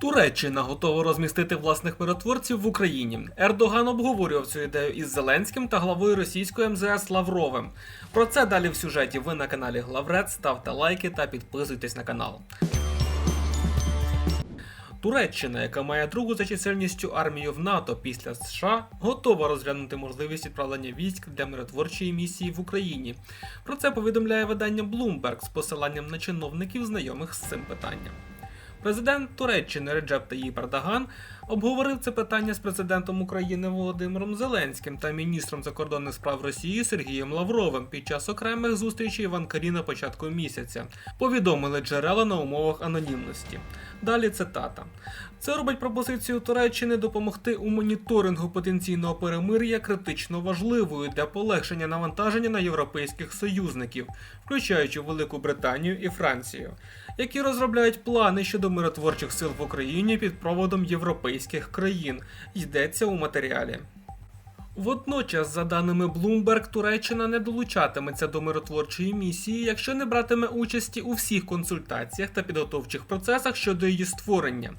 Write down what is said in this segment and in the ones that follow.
Туреччина готова розмістити власних миротворців в Україні. Ердоган обговорював цю ідею із Зеленським та главою російської МЗС Лавровим. Про це далі в сюжеті. Ви на каналі Главред. Ставте лайки та підписуйтесь на канал. Туреччина, яка має другу за чисельністю армію в НАТО після США, готова розглянути можливість відправлення військ для миротворчої місії в Україні. Про це повідомляє видання Bloomberg з посиланням на чиновників, знайомих з цим питанням. Президент Туреччини Реджеп Таїп Ердоган обговорив це питання з президентом України Володимиром Зеленським та міністром закордонних справ Росії Сергієм Лавровим під час окремих зустрічей в Анкарі на початку місяця. Повідомили джерела на умовах анонімності. Далі цитата. Це робить пропозицію Туреччини допомогти у моніторингу потенційного перемир'я критично важливою для полегшення навантаження на європейських союзників, включаючи Велику Британію і Францію, які розробляють плани щодо миротворчих сил в Україні під проводом європейських країн. Йдеться у матеріалі. Водночас, за даними Bloomberg, Туреччина не долучатиметься до миротворчої місії, якщо не братиме участі у всіх консультаціях та підготовчих процесах щодо її створення.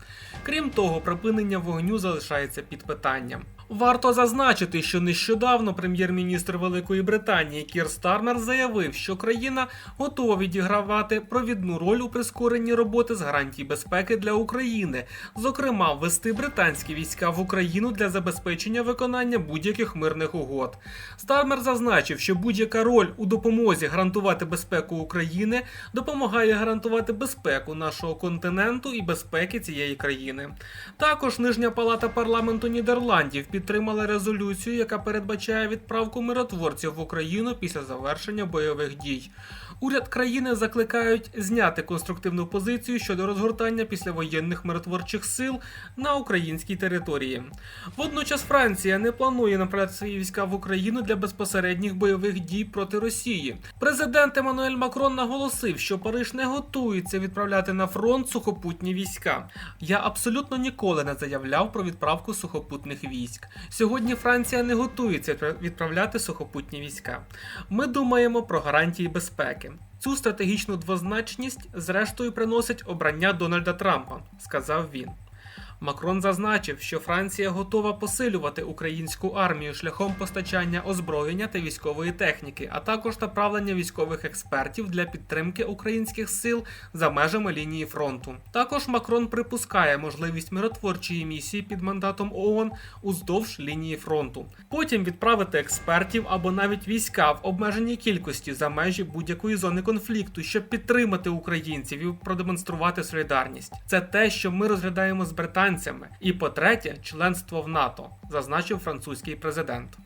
Крім того, припинення вогню залишається під питанням. Варто зазначити, що нещодавно прем'єр-міністр Великої Британії Кір Стармер заявив, що країна готова відігравати провідну роль у прискоренні роботи з гарантій безпеки для України, зокрема, ввести британські війська в Україну для забезпечення виконання будь-яких мирних угод. Стармер зазначив, що будь-яка роль у допомозі гарантувати безпеку України допомагає гарантувати безпеку нашого континенту і безпеки цієї країни. Також нижня палата парламенту Нідерландів підтримала резолюцію, яка передбачає відправку миротворців в Україну після завершення бойових дій. Уряд країни закликають зняти конструктивну позицію щодо розгортання післявоєнних миротворчих сил на українській території. Водночас Франція не планує направляти свої війська в Україну для безпосередніх бойових дій проти Росії. Президент Еммануель Макрон наголосив, що Париж не готується відправляти на фронт сухопутні війська. Я абсолютно ніколи не заявляв про відправку сухопутних військ. Сьогодні Франція не готується відправляти сухопутні війська. Ми думаємо про гарантії безпеки. Цю стратегічну двозначність, зрештою, приносить обрання Дональда Трампа, сказав він. Макрон зазначив, що Франція готова посилювати українську армію шляхом постачання озброєння та військової техніки, а також направлення військових експертів для підтримки українських сил за межами лінії фронту. Також Макрон припускає можливість миротворчої місії під мандатом ООН уздовж лінії фронту. Потім відправити експертів або навіть війська в обмеженій кількості за межі будь-якої зони конфлікту, щоб підтримати українців і продемонструвати солідарність. Це те, що ми розглядаємо з британцями. І по-третє, членство в НАТО, зазначив французький президент.